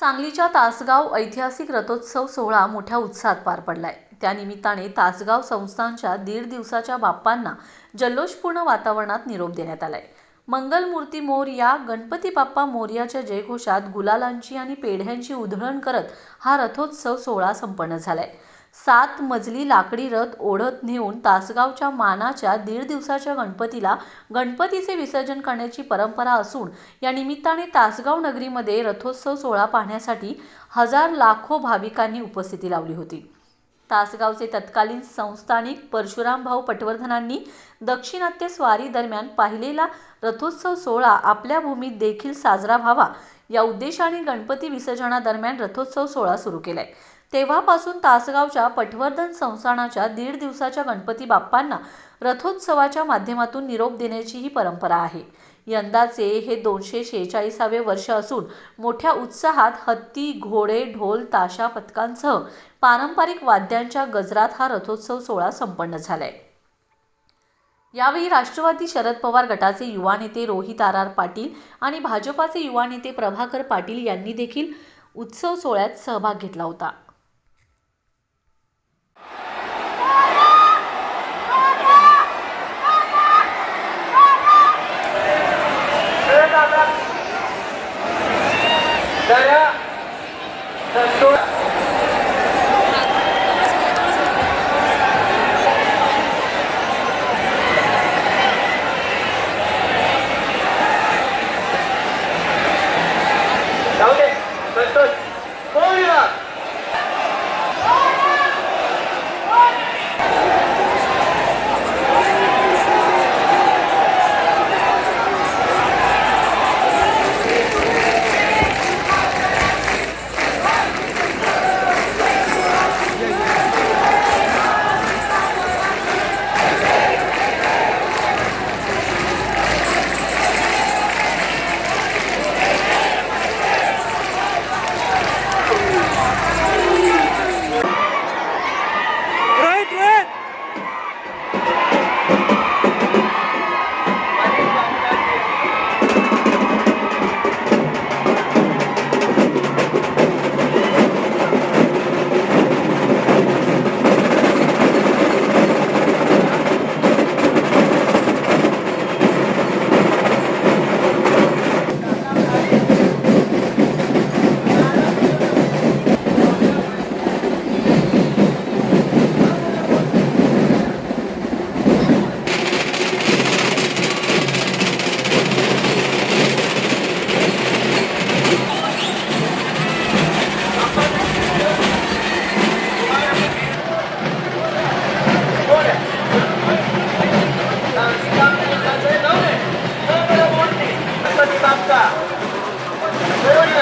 सांगलीच्या तासगाव ऐतिहासिक रथोत्सव सोहळा मोठ्या उत्साहात पार पडलाय. त्यानिमित्ताने तासगाव संस्थांच्या दीड दिवसाच्या बाप्पांना जल्लोषपूर्ण वातावरणात निरोप देण्यात आलाय. मंगलमूर्ती मोरया गणपती बाप्पा मोर्याच्या जयघोषात गुलालांची आणि पेढ्यांची उधळण करत हा रथोत्सव सोहळा संपन्न झालाय. सात मजली लाकडी रथ ओढत नेऊन तासगावच्या मानाच्या दीड दिवसाच्या गणपतीला गणपतीचे विसर्जन करण्याची परंपरा असून या निमित्ताने तासगाव नगरीमध्ये रथोत्सव सोहळा पाहण्यासाठी हजार लाखो भाविकांनी उपस्थिती लावली होती. तासगावचे तत्कालीन संस्थानिक परशुरामभाऊ पटवर्धनांनी दक्षिणात्य स्वारी दरम्यान पाहिलेला रथोत्सव सोहळा आपल्या भूमीत देखील साजरा व्हावा या उद्देशाने गणपती विसर्जनादरम्यान रथोत्सव सोहळा सुरू केलाय. तेव्हापासून तासगावच्या पटवर्धन संस्थानाच्या दीड दिवसाच्या गणपती बाप्पांना रथोत्सवाच्या माध्यमातून निरोप देण्याची ही परंपरा आहे. यंदाचे हे दोनशे शेहेचाळीसावे वर्ष असून मोठ्या उत्साहात हत्ती घोडे ढोल ताशा पथकांसह पारंपरिक वाद्यांच्या गजरात हा रथोत्सव सोहळा संपन्न झालाय. यावेळी राष्ट्रवादी शरद पवार गटाचे युवा नेते रोहित आर आर पाटील आणि भाजपाचे युवा नेते प्रभाकर पाटील यांनी देखील उत्सव सोहळ्यात सहभाग घेतला होता. Saya. か。